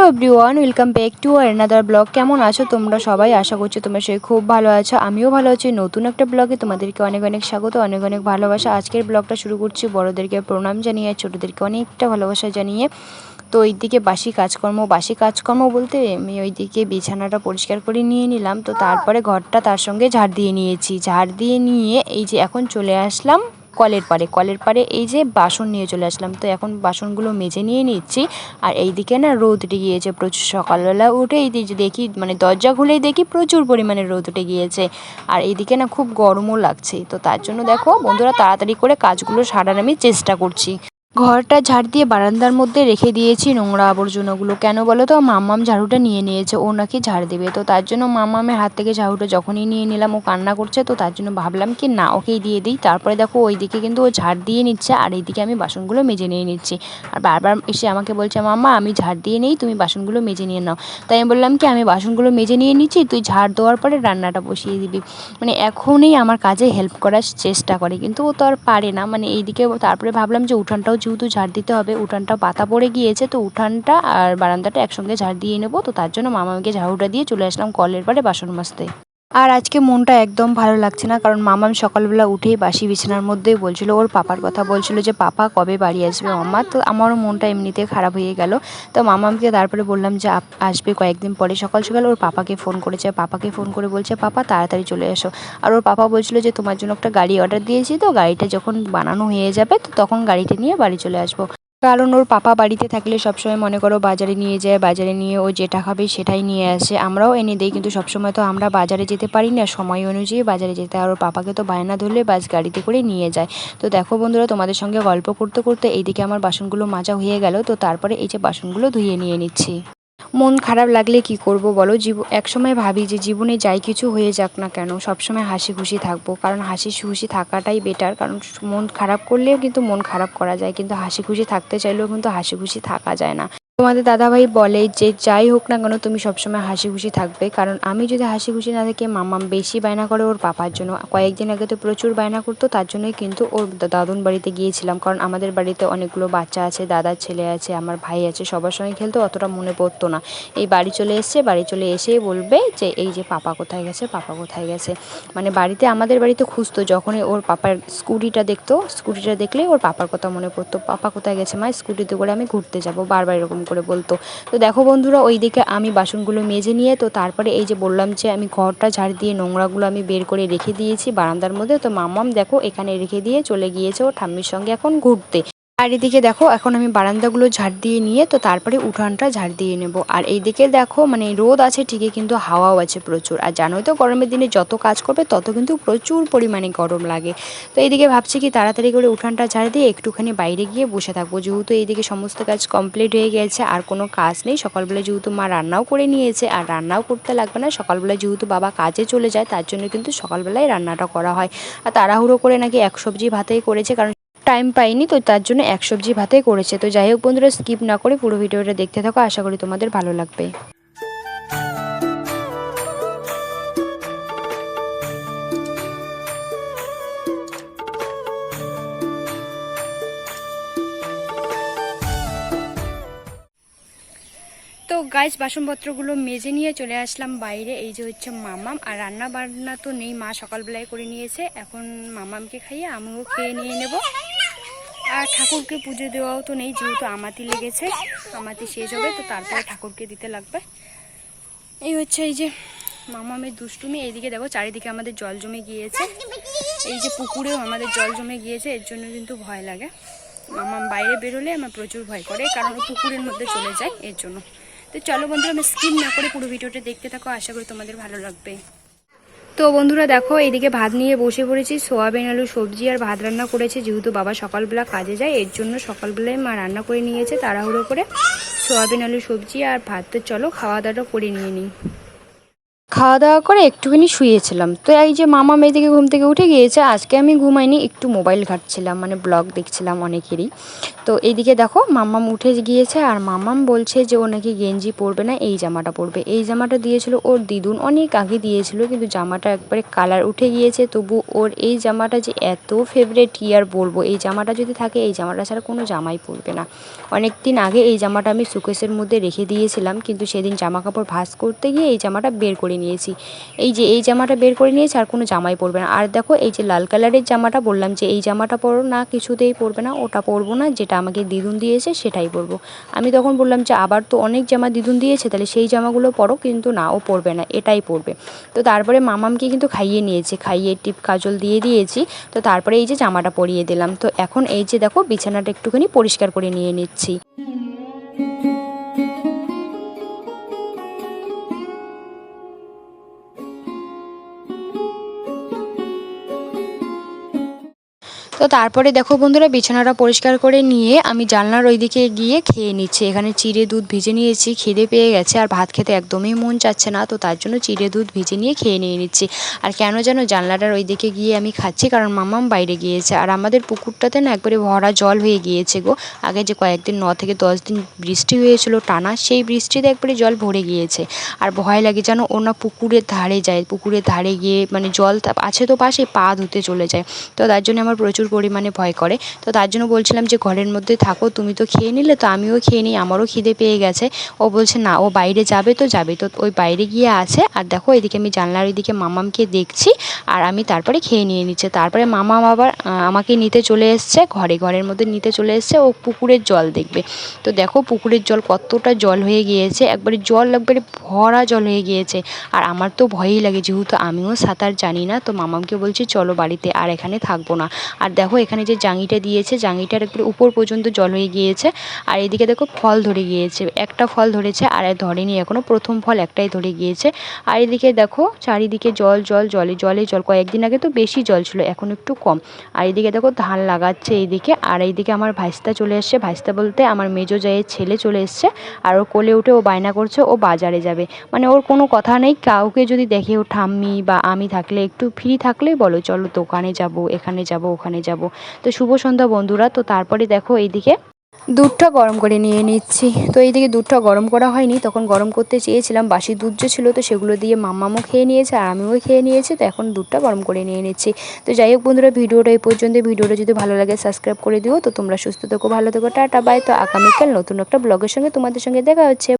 Hello everyone, welcome back to another blog কেমন আছো তোমরা সবাই? আশা করছ তোমরা সবাই খুব ভালো আছো। আমিও ভালো আছি। নতুন একটা ব্লগে তোমাদেরকে অনেক অনেক স্বাগত, অনেক অনেক ভালোবাসা। আজকের ব্লগটা শুরু করছি বড়োদেরকে প্রণাম জানিয়ে আর ছোটোদেরকে অনেকটা ভালোবাসা জানিয়ে। তো ওইদিকে বাসি কাজকর্ম বাসি কাজকর্ম বলতে আমি ওইদিকে বিছানাটা পরিষ্কার করে নিয়ে নিলাম। তো তারপরে ঘরটা তার সঙ্গে ঝাড় দিয়ে নিয়েছি। ঝাড় দিয়ে নিয়ে এই যে এখন চলে আসলাম কলের পারে কলের পারে এই যে বাসন নিয়ে চলে আসলাম। তো এখন বাসনগুলো মেজে নিয়ে নিচ্ছি। আর এইদিকে না রোদ উঠে গিয়েছে প্রচুর। সকালবেলা উঠে এই দেখি মানে দরজা খুলেই দেখি প্রচুর পরিমাণে রোদ উঠে গিয়েছে। আর এইদিকে না খুব গরমও লাগছে। তো তার জন্য দেখো বন্ধুরা তাড়াতাড়ি করে কাজগুলো সারার আমি চেষ্টা করছি। ঘরটা ঝাড় দিয়ে বারান্দার মধ্যে রেখে দিয়েছি নোংরা আবর্জনাগুলো। কেন বলো তো? মাম্মাম ঝাড়ুটা নিয়ে নিয়েছে, ও নাকি ঝাড় দেবে। তো তার জন্য মাম্মামের হাত থেকে ঝাড়ুটা যখনই নিয়ে নিলাম, ও কান্না করছে, তো তার জন্য ভাবলাম কি, না, ওকেই দিয়ে দিই। তারপরে দেখো, ওইদিকে কিন্তু ও ঝাড় দিয়ে নিচ্ছে, আর এইদিকে আমি বাসনগুলো মেজে নিয়ে নিচ্ছি। আর বারবার এসে আমাকে বলছে, মাম্মা, আমি ঝাড় দিয়ে নেই, তুমি বাসনগুলো মেজে নিয়ে নাও। তাই আমি বললাম কি, আমি বাসনগুলো মেজে নিয়ে নিচ্ছি, তুই ঝাড় দেওয়ার পরে রান্নাটা বসিয়ে দিবি। মানে এখনই আমার কাজে হেল্প করার চেষ্টা করে, কিন্তু ও তো আর পারে না। মানে এইদিকে তারপরে ভাবলাম যে উঠানটাও যেহেতু ঝাড় দিতে হবে, উঠানটা পাতা পড়ে গিয়েছে, তো উঠানটা আর বারান্দাটা একসঙ্গে ঝাড় দিয়ে নেব। তো তার জন্য মামাকে ঝাড়ুটা দিয়ে চলে আসলাম কলের পাড়ে বাসন মাজতে। আর আজকে মনটা একদম ভালো লাগছে না, কারণ মামাম সকালবেলা উঠেই বাসি বিছানার মধ্যেই বলছিল, ওর পাপার কথা বলছিল যে, পাপা কবে বাড়ি আসবে? মাম্মা তো আমারও মনটা এমনিতে খারাপ হয়ে গেল। তো মামামকে তারপরে বললাম যে আসবে কয়েকদিন পরে সকাল সকাল। ওর পাপাকে ফোন করেছে, পাপাকে ফোন করে বলছে, পাপা, তাড়াতাড়ি চলে এসো। আর ওর পাপা বলছিল যে, তোমার জন্য একটা গাড়ি অর্ডার দিয়েছি তো, গাড়িটা যখন বানানো হয়ে যাবে, তো তখন গাড়িটা নিয়ে বাড়ি চলে আসব। কারণ ওর পাপা বাড়িতে থাকলে সবসময় মনে করো বাজারে নিয়ে যায়, বাজারে নিয়ে ও যেটা খাবে সেটাই নিয়ে আসে। আমরাও এনে দিই, কিন্তু সবসময় তো আমরা বাজারে যেতে পারি না। সময় অনুযায়ী বাজারে যেতে আর ওর পাপাকে তো বায়না ধরলে বাস গাড়িতে করে নিয়ে যায়। তো দেখো বন্ধুরা, তোমাদের সঙ্গে গল্প করতে করতে এইদিকে আমার বাসনগুলো মাজা হয়ে গেল। তো তারপরে এই যে বাসনগুলো ধুয়ে নিয়ে নিচ্ছি। মন খারাপ লাগলে কি করব বলো? জীব, একসময় ভাবি যে জীবনে যাই কিছু হয়ে যাক না কেন, সবসময় হাসি খুশি থাকব। কারণ হাসি খুশি থাকাটাই বেটার কারণ মন খারাপ করলেও কিন্তু মন খারাপ করা যায়, কিন্তু হাসি খুশি থাকতে চাইলেও কিন্তু হাসি খুশি থাকা যায় না। তোমাদের দাদাভাই বলে যে, যাই হোক না কেন, তুমি সবসময় হাসি খুশি থাকবে। কারণ আমি যদি হাসি খুশি না থাকি মাম্মাম বেশি বায়না করে ওর পাপার জন্য। কয়েকদিন আগে তো প্রচুর বায়না করতো, তার জন্যই কিন্তু ওর দাদুন বাড়িতে গিয়েছিলাম। কারণ আমাদের বাড়িতে অনেকগুলো বাচ্চা আছে দাদার ছেলে আছে, আমার ভাই আছে, সবার সঙ্গে খেলতে, অতটা মনে পড়তো না। এই বাড়ি চলে এসছে, বাড়ি চলে এসেই বলবে যে, এই যে পাপা কোথায় গেছে, পাপা কোথায় গেছে? মানে বাড়িতে আমাদের বাড়িতে খুঁজতো, যখনই ওর পাপার স্কুটিটা দেখতো, স্কুটিটা দেখলে ওর পাপার কথা মনে পড়তো, পাপা কোথায় গেছে মা? স্কুটিতে করে আমি ঘুরতে যাব। বারবার এরকম করে বলতো। তো দেখো বন্ধুরা ওই দিকে আমি বাসনগুলো মেজে নিয়ে, তো তারপরে এই যে বললাম যে আমি ঘরটা ঝাড় দিয়ে নোংরাগুলো আমি বের করে রেখে দিয়েছি বারান্দার মধ্যে, তো মাম্মাম দেখো এখানে রেখে দিয়ে চলে গিয়েছে ও ঠাম্মির সঙ্গে এখন ঘুরতে। আর এদিকে দেখো, এখন আমি বারান্দাগুলো ঝাড় দিয়ে নিয়ে, তো তারপরে উঠানটা ঝাড় দিয়ে নেব। আর এইদিকে দেখো মানে রোদ আছে ঠিকই, কিন্তু হাওয়াও আছে প্রচুর। আর জানোই তো, গরমের দিনে যত কাজ করবে, তত কিন্তু প্রচুর পরিমাণে গরম লাগে। তো এইদিকে ভাবছি কি, তাড়াতাড়ি করে উঠানটা ঝাড় দিয়ে একটুখানি বাইরে গিয়ে বসে থাকব। যেহেতু এইদিকে সমস্ত কাজ কমপ্লিট হয়ে গেছে, আর কোনো কাজ নেই। সকালবেলা যেহেতু মা রান্নাও করে নিয়েছে, আর রান্নাও করতে লাগবে না। সকালবেলা যেহেতু বাবা কাজে চলে যায়, তার জন্য কিন্তু সকালবেলায় রান্নাটা করা হয়। আর তাড়াহুড়ো করে নাকি এক সবজি ভাতেই করেছে, কারণ টাইম পাইনি, তো তার জন্য এক সবজি ভাতে করেছে। তো যাই হোক বন্ধুরা স্কিপ না করে পুরো ভিডিওটা দেখতে থাকো, আশা করি তোমাদের ভালো লাগবে। তো গাইস বাসনপত্রগুলো মেজে নিয়ে চলে আসলাম বাইরে, এই যে হচ্ছে মামাম। আর রান্না বান্না তো নেই, মা সকালবেলায় করে নিয়েছে। এখন মামামকে খাইয়ে আমিও খেয়ে নিয়ে নেব। আর ঠাকুরকে পুজো দেওয়াও তো নেই, যেহেতু আমাতি লেগেছে, আমাতি শেষ হবে, তো তারপরে ঠাকুরকে দিতে লাগবে। এই হচ্ছে এই যে মামা মামামের দুষ্টুমি, এইদিকে দেখো চারিদিকে আমাদের জল জমে গিয়েছে। এই যে পুকুরেও আমাদের জল জমে গিয়েছে, এর জন্য কিন্তু ভয় লাগে। মামাম বাইরে বেরোলে আমার প্রচুর ভয় করে, কারণ পুকুরের মধ্যে চলে যায়, এর জন্য। তো চলো বন্ধুরা, আমি স্কিপ না করে পুরো ভিডিওটা দেখতে থাকো, আশা করি তোমাদের ভালো লাগবে। তো বন্ধুরা দেখো এইদিকে ভাত নিয়ে বসে পড়েছি। সোয়াবিন, আলু, সবজি আর ভাত রান্না করেছে। যেহেতু বাবা সকালবেলা কাজে যায়, এর জন্য সকালবেলায় মা রান্না করে নিয়েছে তাড়াহুড়ো করে। সোয়াবিন, আলু, সবজি আর ভাত। তো চলো খাওয়া দাওয়াটা করে নিয়ে নিই। খাওয়া দাওয়া করে একটুখানি শুয়েছিলাম। তো এই যে মামা মেয়ে থেকে ঘুম থেকে উঠে গিয়েছে, আজকে আমি ঘুমাইনি, একটু মোবাইল ঘাটছিলাম মানে ব্লগ দেখছিলাম অনেকেরই। তো এইদিকে দেখো, মাম্মাম উঠে গিয়েছে আর মাম্মাম বলছে যে ও নাকি গেঞ্জি পরবে না, এই জামাটা পরবে। এই জামাটা দিয়েছিল ওর দিদুন, অনেক আগে দিয়েছিল, কিন্তু জামাটা একবারে কালার উঠে গিয়েছে। তবু ওর এই জামাটা যে এত ফেভারেট কি আর বলব, এই জামাটা যদি থাকে, এই জামাটা ছাড়া কোনো জামাই পরবে না। অনেক দিন আগে এই জামাটা আমি সুকেশের মধ্যে রেখে দিয়েছিলাম, কিন্তু সেদিন জামা কাপড় ভাঁজ করতে গিয়ে এই জামাটা বের করে নিয়েছি। এই যে, এই জামাটা বের করে নিয়েছি আর কোনো জামাই পরবে না। আর দেখো, এই যে লাল কালারের জামাটা বললাম যে, এই জামাটা পরো না, কিছুতেই পরবে না, ওটা পরবো না, যেটা আমাকে দিদুন দিয়েছে সেটাই পরবো। আমি তখন বললাম যে, আবার তো অনেক জামা দিদুন দিয়েছে, তাহলে সেই জামাগুলো পরো, কিন্তু না, ও পরবে না, এটাই পরবে। তো তারপরে মামামকে কিন্তু খাইয়ে নিয়েছে, খাইয়ে টিপ কাজল দিয়ে দিয়েছি। তো তারপরে এই যে জামাটা পরিয়ে দিলাম। তো এখন এই যে দেখো, বিছানাটা একটুখানি পরিষ্কার করে নিয়ে নিচ্ছি। তো তারপরে দেখো বন্ধুরা বিছানাটা পরিষ্কার করে নিয়ে আমি জানলার ওইদিকে গিয়ে খেয়ে নিচ্ছি। এখানে চিড়ে দুধ ভিজে নিয়েছি, খিদে পেয়ে গেছে আর ভাত খেতে একদমই মন চাচ্ছে না, তো তার জন্য চিড়ে দুধ ভিজে নিয়ে খেয়ে নিয়ে নিচ্ছি। আর কেন যেন জানলাটার ওইদিকে গিয়ে আমি খাচ্ছি কারণ মামাম বাইরে গিয়েছে আর আমাদের পুকুরটাতে না একবারে ভরা জল হয়ে গিয়েছে গো। আগে যে কয়েকদিন ন থেকে দশ দিন বৃষ্টি হয়েছিল টানা সেই বৃষ্টিতে একবারে জল ভরে গিয়েছে। আর ভয় লাগে যেন ও না পুকুরের ধারে যায়, পুকুরের ধারে গিয়ে মানে জল আছে তো পাশে পা ধুতে চলে যায়। তো তার জন্য আমার প্রচুর পরিমাণে ভয় করে। তো তার জন্য বলছিলাম যে, ঘরের মধ্যে থাকো, তুমি তো খেয়ে নিলে, তো আমিও খেয়ে নিই, আমারও খিদে পেয়ে গেছে। ও বলছে, না, ও বাইরে যাবে তো যাবে। তো ওই বাইরে গিয়ে আছে, আর দেখো, এদিকে আমি জানলার ওইদিকে মামামকে দেখছি, আর আমি তারপরে খেয়ে নিয়ে নিচ্ছে। তারপরে মামাম আবার আমাকে নিতে চলে এসছে, ঘরে, ঘরের মধ্যে নিতে চলে এসছে, ও পুকুরের জল দেখবে। তো দেখো, পুকুরের জল কতটা জল হয়ে গিয়েছে, একবারে জল, একবারে ভরা জল হয়ে গিয়েছে। আর আমার তো ভয়ই লাগে, যেহেতু আমিও সাঁতার জানি না, তো মামামকে বলছি, চলো বাড়িতে, আর এখানে থাকব না। আর দেখো এখানে যে জাঙিটা দিয়েছে জাঙিটার একটু উপর পর্যন্ত জল হয়ে গিয়েছে আর এদিকে দেখো ফল ধরে গিয়েছে। একটা ফল ধরেছে আর ধরেনি এখনও প্রথম ফল একটাই ধরে গিয়েছে। আর এদিকে দেখো চারিদিকে জল জল, জলে জলে, জল, কয়েকদিন আগে তো বেশি জল ছিল, এখন একটু কম। আর এদিকে দেখো ধান লাগাচ্ছে এইদিকে, আর এইদিকে আমার ভাইস্তা চলে এসছে। ভাইস্তা বলতে আমার মেজো জায়ের ছেলে চলে এসছে আর ও কোলে উঠে ও বায়না করছে, ও বাজারে যাবে। মানে ওর কোনো কথা নেই, কাউকে যদি দেখে ও ঠাম্মি বা আমি থাকলে, একটু ফ্রি থাকলেই বলো, চলো দোকানে যাব, এখানে যাব, ওখানে যাব। তো শুভ সন্ধ্যা বন্ধুরা, তো তারপরে দেখো এইদিকে দুধটা গরম করে নিয়ে নিচ্ছি। তো এইদিকে দুধটা গরম করা হয়নি, তখন গরম করতে চেয়েছিলাম, বাসি দুধ যে ছিল তো সেগুলো দিয়ে মাম্মামও খেয়ে নিয়েছে, আর আমিও খেয়ে নিয়েছি, তো এখন দুধটা গরম করে নিয়ে নিচ্ছি। তো যাই হোক বন্ধুরা, ভিডিওটা এই পর্যন্ত, ভিডিওটা যদি ভালো লাগে সাবস্ক্রাইব করে দিও, তো তোমরা সুস্থ থেকো, ভালো থেকো, টাটা, বাই। তো আগামীকাল নতুন একটা ব্লগের সঙ্গে তোমাদের সঙ্গে দেখা হচ্ছে।